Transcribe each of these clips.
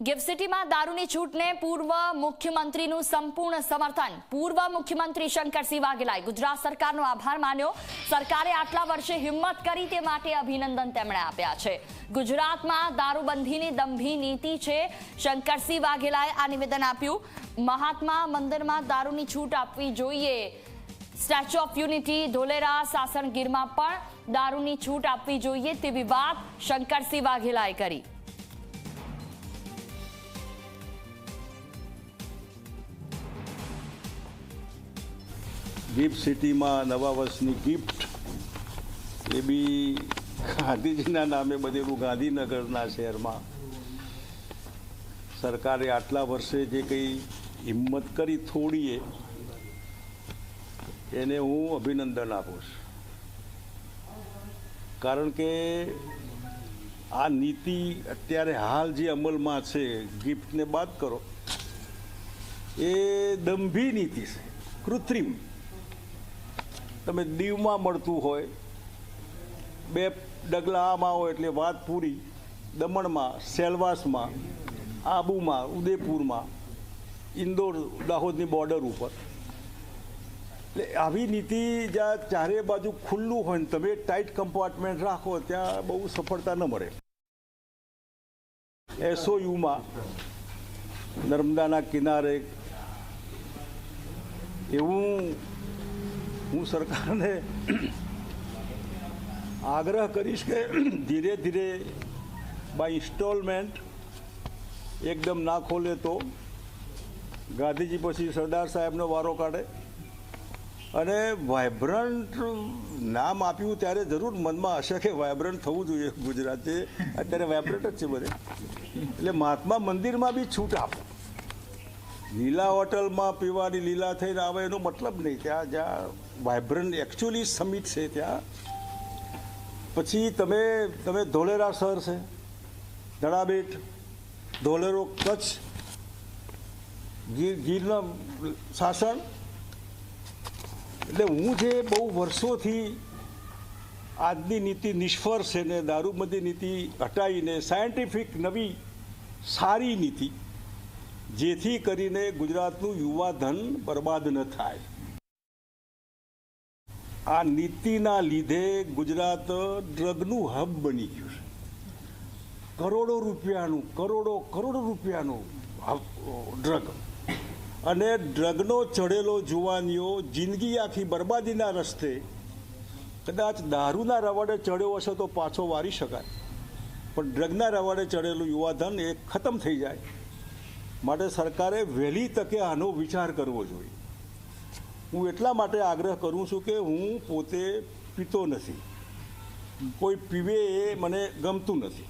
Gift સિટીમાં દારૂની છૂટને પૂર્વ મુખ્યમંત્રીનું સંપૂર્ણ સમર્થન. પૂર્વ મુખ્યમંત્રી શંકરસિંહ વાઘેલાએ ગુજરાત સરકારનો આભાર માન્યો. સરકારે આટલા વર્ષે હિંમત કરી તે માટે અભિનંદન તેમણે આપ્યા છે. ગુજરાતમાં દારૂબંધીની દંભી નીતિ છે. શંકરસિંહ વાઘેલાએ આ નિવેદન આપ્યું. મહાત્મા મંદિરમાં દારૂની છૂટ આપવી જોઈએ. સ્ટેચ્યુ ઓફ યુનિટી, ધોલેરા સાસણગીરમાં પણ દારૂની છૂટ આપવી જોઈએ તેવી વાત શંકરસિંહ વાઘેલાએ કરી. ગિફ્ટ સિટીમાં નવા વર્ષની ગિફ્ટ. એ બી ગાંધીજીના નામે બધેલું ગાંધીનગરના શહેરમાં. સરકારે આટલા વર્ષે જે કંઈ હિંમત કરી થોડીએ, એને હું અભિનંદન આપું છું. કારણ કે આ નીતિ અત્યારે હાલ જે અમલમાં છે, ગિફ્ટને બાદ કરો, એ દંભી નીતિ છે. કૃત્રિમ. તમે દીવમાં મળતું હોય, બે ડગલા આમાં હોય એટલે વાત પૂરી, દમણમાં, સેલવાસમાં, આબુમાં, ઉદયપુરમાં, ઇન્દોર, દાહોદની બોર્ડર ઉપર. એટલે આવી નીતિ જ્યાં ચારે બાજુ ખુલ્લું હોય ને તમે ટાઈટ કમ્પાર્ટમેન્ટ રાખો, ત્યાં બહુ સફળતા ન મળે. એસઓયુમાં નર્મદાના કિનારે, એવું હું સરકારને આગ્રહ કરીશ કે ધીરે ધીરે બાય ઇન્સ્ટોલમેન્ટ એકદમ ના ખોલે તો ગાંધીજી પછી સરદાર સાહેબનો વારો કાઢે. અને વાઇબ્રન્ટ નામ આપ્યું ત્યારે જરૂર મનમાં હશે કે વાઇબ્રન્ટ થવું જોઈએ ગુજરાતે. અત્યારે વાઇબ્રન્ટ જ છે બધે. એટલે મહાત્મા મંદિરમાં બી છૂટ આપો. લીલા હોટલમાં પીવાની લીલા થઈને આવે એનો મતલબ નહીં. ત્યાં જ્યાં વાઇબ્રન્ટ એકચ્યુઅલી સમિટ છે ત્યાં. પછી તમે તમે ધોલેરા શહેર છે, ધડાબેટ, ધોલેરો કચ્છ, ગીર, ગીરના શાસન. એટલે હું જે બહુ વર્ષોથી આજની નીતિ નિષ્ફળ છે ને દારૂબંધી નીતિ હટાવીને સાયન્ટિફિક નવી સારી નીતિ જેથી કરીને ગુજરાતનું યુવા ધન બરબાદ ન થાય. આ નીતિના લીધે ગુજરાત ડ્રગનું હબ બની ગયું છે. કરોડો રૂપિયાનું, કરોડો કરોડો રૂપિયાનું ડ્રગ. અને ડ્રગનો ચડેલો જુવાનીઓ જિંદગી આખી બરબાદીના રસ્તે કદાચ દારૂના રવાડે ચડ્યો હશે તો પાછો વારી શકાય. પણ ડ્રગના રવાડે ચડેલું યુવાધન એ ખતમ થઈ જાય. માટે સરકારે વહેલી તકે આનો વિચાર કરવો જોઈએ. હું એટલા માટે આગ્રહ કરું છું કે હું પોતે પીતો નથી. કોઈ પીવે એ મને ગમતું નથી.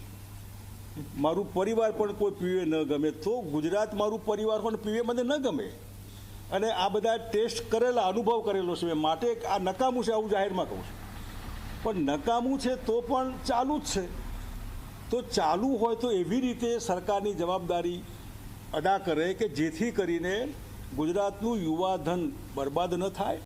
મારું પરિવાર પણ કોઈ પીવે ન ગમે તો ગુજરાત મારું પરિવાર પણ પીવે મને ન ગમે. અને આ બધા ટેસ્ટ કરેલા, અનુભવ કરેલો છે. માટે આ નકામું છે આવું જાહેરમાં કહું છું. પણ નકામું છે તો પણ ચાલુ જ છે. તો ચાલુ હોય તો એવી રીતે સરકારની જવાબદારી અદા કરે કે જેથી કરીને ગુજરાતનું યુવા ધન બરબાદ ન થાય.